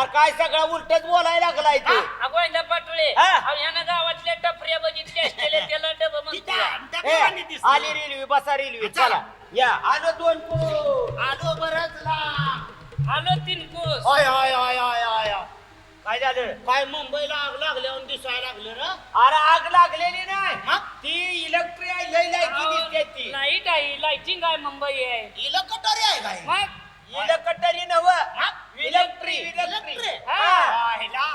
अरे काय सगळं उलटच बोलायला लागलाय तू? गोविंदा पाटोळे हा. ह्यानं गावातल्या टपऱ्या त्याला डब म्हणतो ए, दिसलं. आली रेल्वे बसा रेल्वे चला. या आलो दोन कोस. आलो बरंच लांब. आलो तीन कोस आय आय आय आय आय आय. काय झालं? काय मुंबईला आग लागल्यावर दिसायला लागलं र? अरे आग लागलेली नाही. मग? ती इलेक्ट्रिक लई लाईटी दिसते ती. लाइट आहे लाईटिंग आहे मुंबई आहे. हिला कटोरी आहे काय? मग इलेक्ट्री नव मग? Electric electric? हा आयला.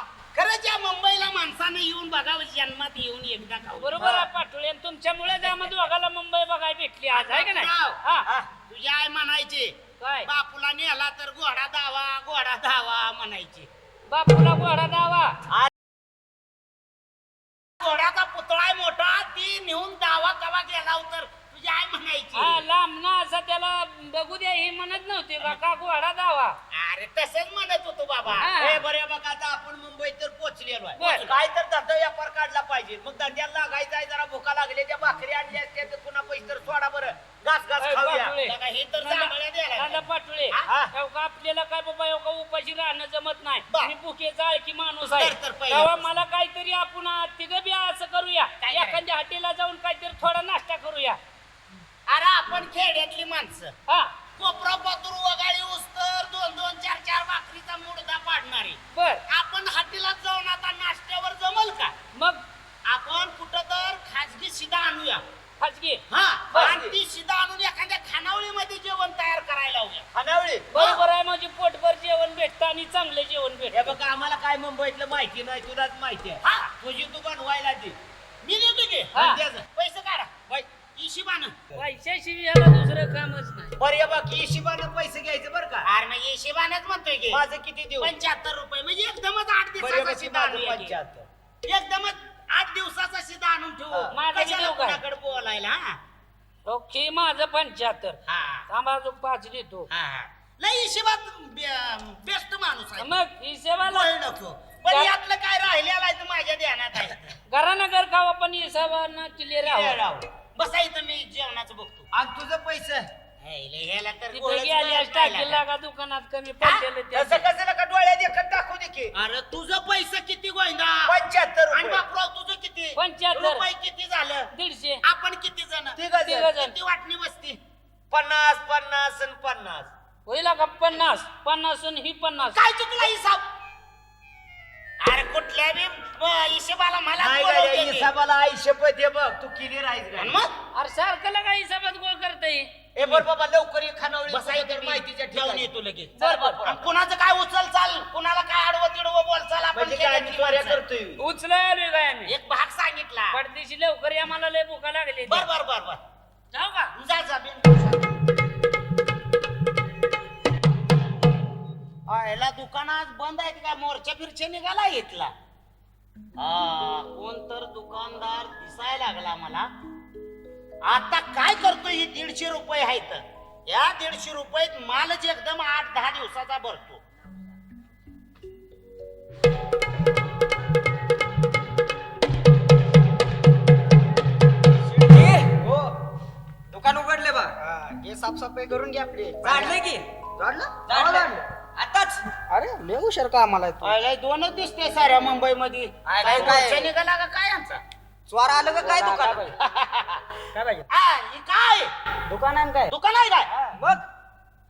खरंच या मुंबईला माणसानं येऊन बघावं जन्मात येऊन एकदा खाऊ बरोबर आहे पाटोळे. आणि तुमच्यामुळे आम्हा दोघाला मुंबई बघायला भेटली आज आहे का नाही? राव. हा. हा. तुझी आई म्हणायची काय? बापूला नेला तर घोडा दावा घोडा दावा म्हणायची. बापूला घोडा दावा घोड्याचा पुतळा आहे मोठा ती नेऊन दावा कवा गेला तर? तुझी आई हा म्हणायची लांब ना असं त्याला बघू द्या हे म्हणत नव्हते का का घोडा दावा अरे तसंच म्हणत होतो बाबा हा. हे बरे बघ आता आपण मुंबईत तर पोहोचलेलो बर. आहे काय तर धंदा व्यापार काढला पाहिजे मग धंद्याला लागायचा आहे जरा भुका लागले त्या भाकरी आणल्या असत्या तर पुन्हा पैसे तर सोडा बरं घास घास खाऊया हे तर द्यायला दादा. पाटोळे हा? हो आपल्याला काय बाबा का उपाशी राहणं जमत नाही बा. मी भुकेचा की माणूस आहे तर- तर पहिलं. तेव्हा मला काहीतरी आपण तिघ बी असं करूया काय? एखाद्या हॉटेलला जाऊन काहीतरी थोडा नाश्ता करूया अरे आपण खेड्यातली माणसं हा कोपरा पातूर वगाळी उस्तर दोन दोन चार चार भाकरीचा मुडदा पाडणारी बर आपण हाटीलात जाऊन आता नाश्त्यावर जमल का मग आपण कुठं तर खाजगी शिदा आणूया खाजगी हा बस. आणि ती शिदा आणून एखाद्या खानावळीमध्ये जेवण तयार करायला लावूया खानावळी बरोबर आहे माझी पोटभर जेवण भेटतं आणि चांगलं जेवण हे भेटत बघ आम्हाला काय मुंबईतलं माहिती नाही तुलाच माहिती आहे. हा. तुझी तू बनवायला दे मी देतो की? हा. पैसे काढा. पैशाशिवाय दुसरं कामच नाही. बरं हे हिशोबानं पैसे घ्यायचे बरं का? अरे मग हिशिबानच म्हणतोय की. माझं किती देऊ? पंच्याहत्तर रुपये. म्हणजे एकदमच आठ बरं हे दिवसाचा बघ, शिदा माझं आणूया की. पंच्याहत्तर. एकदमच आठ दिवसाचा शिदा आणून ठेवू. हा. माझं किती कशाला? कुणाकडे बोलायला हा? ओके माझं पंच्याहत्तर. हा. थांबा पाच देतो. हा हा. लय हिशेबात बेस्ट माणूस आहे. मग हिशेबाला बोल नको. पण यातलं काय राहिलेलं आहे तर माझ्या ध्यानात आहे. घरानगर खावा पण हिशोबानं क्लिअर हे राहावं राव. बसा इथं मी जेवणाचं बघतो. आणि तुझं पैसे? हे, ह्याला तर तिथे गोळच गेली मिळत टाकीला नाही लागा दुकानात कमी पडलेलं कसं त्याचं. कसं का डोळ्यात एकच दाखवू दे की. अरे तुझं पैसे किती गोविंदा? पंच्याहत्तर आणि रुपये. बापराव तुझं किती? पंच्याहत्तर. रुपये किती झालं? दीडशे. आपण किती जण? तिघं जण. तिघं जण. किती वाटणी बसती? पन्नास पन्नास आणि पन्नास. होईल का पन्नास? पन्नास आणि ही पन्नास. काय चुकला हिसाब? हिशोबाला मला नाही बोलवते गाड्या, ते. हिसाबाला आई शपथ आहे बघ तू किती राहीस आणि गाडी. मग? अरे सारखं लागा हिसाबात गोळ करता येईल ए बर बाबा लवकर ये खानावळी बसा कुठं इथं तर मी माहितीच्या जाऊन ठिकाणी. येतो लगेच. बर बर आणि कुणाचं काय उचल चाल? कुणाला काय आडवं तिडवं बोल चाल आपण म्हणजे काय. करतोय. उचलाय आलोय काय आम्ही. एक भाग सांगितला. पडदेशी लवकर या मला लय भुका लागली बर बर बर बर. जाऊ का? जा जा बिन याला दुकानात बंद आहेत काय? मोर्चा फिरच्या निघाला इथला. हा कोण तर दुकानदार दिसायला लागला मला. आता काय करतो ही दीडशे रुपये आहेत? या दीडशे रुपयात मालच एकदम आठ दहा दिवसाचा भरतो. हो. दुकान उघडले बा. हे साफसफाई करून घ्या आपली. काढले की? काढलं आताच अरे लय हुशार का आम्हाला दोनच दिसते साऱ्या मुंबई मध्ये काय- काय- काय? निघाला का? काय आमचा? स्वार आलं का काय दुकान काय पाहिजे हे काय? दुकान आहे काय? दुकान आहे काय? मग?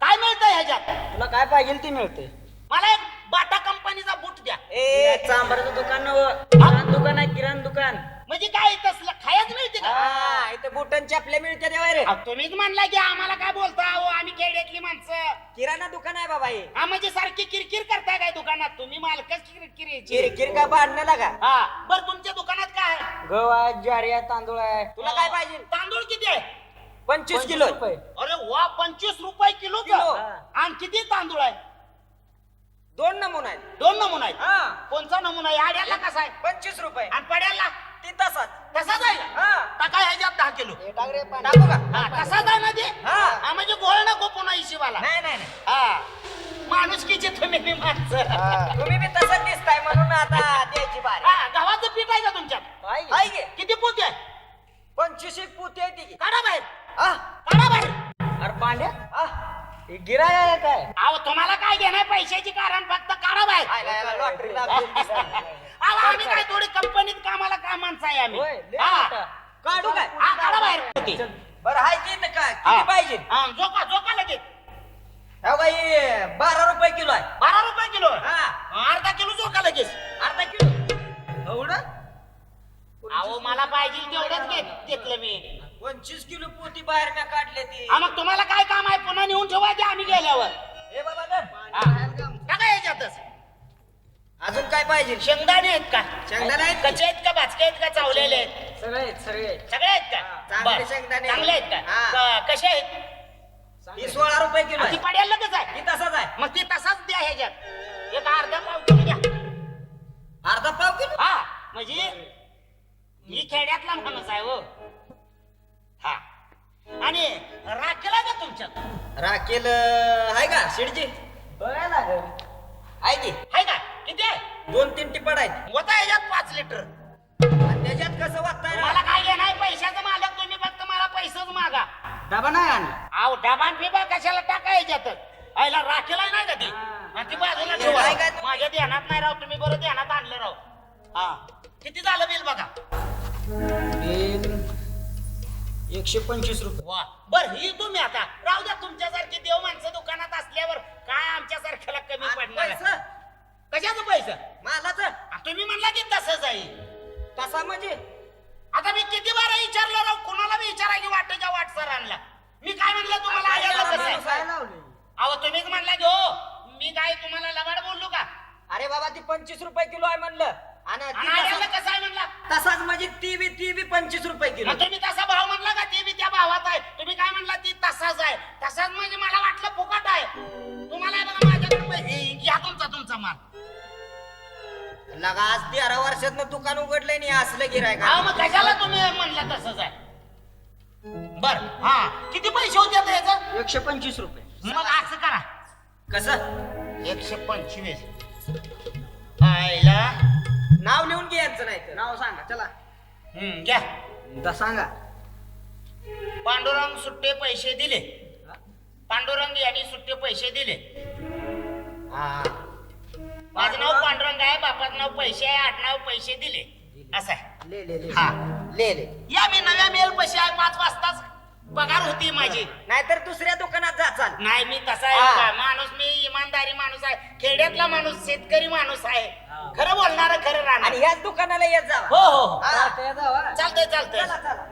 काय मिळतंय ह्याच्यात? तुला काय पाहिजे ते मिळते मला एक बाटा कंपनीचा बूट द्या. ए चांबाराचं दुकान नव्हं. किराणा दुकान आहे किराणा दुकान. म्हणजे काय तसलं खायच मिळते का हा, इथं बुटन चपले मिळते तेव्हा रे अहो, तुम्हीच म्हणला की आम्हाला काय बोलता? अहो आम्ही खेड्यातली माणसं. किराणा दुकान आहे बाबा हे. हा म्हणजे सारखी किरकिर करताय काय दुकानात? तुम्ही मालकच किरकिरीची किरकिर का भांडणं का हा बर तुमच्या दुकानात काय आहे? गहू आहे ज्वारी आहे तांदूळ आहे. तुला काय पाहिजे? तांदूळ किती आहे? पंचवीस किलो. रुपये. अरे वा पंचवीस रुपये किलो किलो. आणि किती तांदूळ आहे? दोन नमुना आहेत. दोन नमुना आहेत? हा. कोणचा नमुना आहे? आड्याला कसा आहे? पंचवीस रुपये. आणि पड्याला? तसाच तसाच आहे का हा टाका ह्याच्यात दहा किलो. हे टाक रे पाणी. टाकू का? हा तसाच आहे ना ते? हा. हा म्हणजे गोळ नको पुन्हा हिशेबाला. नाही नाही नाही. हा. माणुसकीचे तुम्ही बी माणसं. हा. तुम्ही बी तसंच दिसताय म्हणून आता द्यायची बारी. हा गव्हाचं पीठ आहे का तुमच्यात? की? किती पोते आहे? पंचवीस एक पोती आहे ती. काढा बाहेर. आ, काढा बाहेर. अरे पांड्या आ, गिराय आहे काय? अहो तुम्हाला काय देणार पैशाची कारण? फक्त काढा बाहेर. लॉटरी अहो आम्ही काय थोडी कंपनीत काय माणसं आहे आम्ही. हा. काढू काय? हा, काढा बाहेर. बरं हाय की इथं काय? हा. किती पाहिजे? हा, झोका झोका लगेच. हो बाई बारा रुपये किलो आहे. बारा रुपये किलो? हा. अर्धा किलो झोका लगेच. अर्धा किलो? एवढं? अहो मला पाहिजे तेवढंच घेत- घेतलं मी. पंचवीस किलो पोती बाहेर मी काढले ती. हा, मग तुम्हाला काय काम आहे? पुन्हा नेऊन ठेवायचे आम्ही गेल्यावर. हे बाबा धर. हा. टाका याच्यातच. अजून काय पाहिजे? शेंगदाणे आहेत का? शेंगदाणे आहेत? कच्चे आहेत का? भाजके आहेत का? चावलेले आहेत? सगळे आहेत, सगळे आहेत. सगळे आहेत. का? चांगले बरं. शेंगदाणे. चांगले आहेत का? हा. क- कसे आहेत? ही सोळा रुपये किलो ती आहे. पडेल लगेच आहे. ही तसाच आहे. मग ती तसाच द्या ह्याच्यात. एक अर्धा पाव किलो द्या. अर्धा पाव किलो? हा म्हणजे मी खेड्यातला माणूस आहे हो. हा. आणि राखेला का तुमच्यात? राखेल आहे का शिडजी? बघायला आहे की? दोन तीन टिपड आहेत. होता ह्याच्यात पाच लिटर आणि त्याच्यात कसं वागताय? मला काय घेणार पैशाचं मालक तुम्ही फक्त मला पैसेच मागा. डबा नाही आणला. अहो डबान फिबा कशाला टाका याच्यात? आईला राखेला नाही का ती. आणि ती बाजूला ठेवा. काय? माझ्या ध्यानात नाही राव तुम्ही बरं ध्यानात आणलं राव. हा. किती झालं बिल बघा? एकशे पंचवीस रुपये. वा. बर ही तुम्ही आता. राहू द्या तुमच्यासारखी देव माणसं दुकानात असल्यावर काय आमच्यासारख्याला कमी पडणार? पैसा? कशाचं पैसा? मालाच. आ, तुम्ही म्हणला की तसंच आहे. तसा म्हणजे? आता मी किती बारा विचारलं राव? कुणाला बी विचारा की वाटेच्या वाटसर आणला मी काय म्हणलं तुम्हाला आलेलं कसं आहे? काय लावले. अहो तुम्हीच म्हणला की हो मी काय तुम्हाला लबाड बोललो का? अरे बाबा ती पंचवीस रुपये किलो आहे म्हणलं. आणि ती आणि आलेलं तसा- कसं आहे म्हणला? तसाच म्हणजे ती बी ती बी पंचवीस रुपये किलो. वर्षात दुकान उघडलंय नाही असलं गिराय अहो मग कशाला तुम्ही म्हणला तसंच आहे? बर हा किती पैसे होते आता याचं? एकशे पंचवीस रुपये. मग असं करा. कसं? एकशे पंचवीस. आईला. नाव लिहून घे यांचं नाही नाव सांगा चला. हम्म, घ्या. दा सांगा. पांडुरंग सुट्टे पैसे दिले. पांडुरंग यांनी सुट्टे पैसे दिले. हा. माझं नाव पांडुरंग आहे बापाचं नाव पैसे आहे आडनाव पैसे दिले. असं आहे. ले ले ले हा. ले ले. या मी नव्या मेल पैसे आहे पाच वाजताच पगार होती माझी. नाहीतर दुसऱ्या दुकानात जा चाल. नाही मी तसा आहे हा. बघा. माणूस मी इमानदारी माणूस आहे. खेड्यातला माणूस शेतकरी माणूस आहे. खरं बोलणार खरं आणि राहणार ह्याच दुकानाला येत जा. हो हो हो. चालतंय चालतंय चालतंय. चला, चला.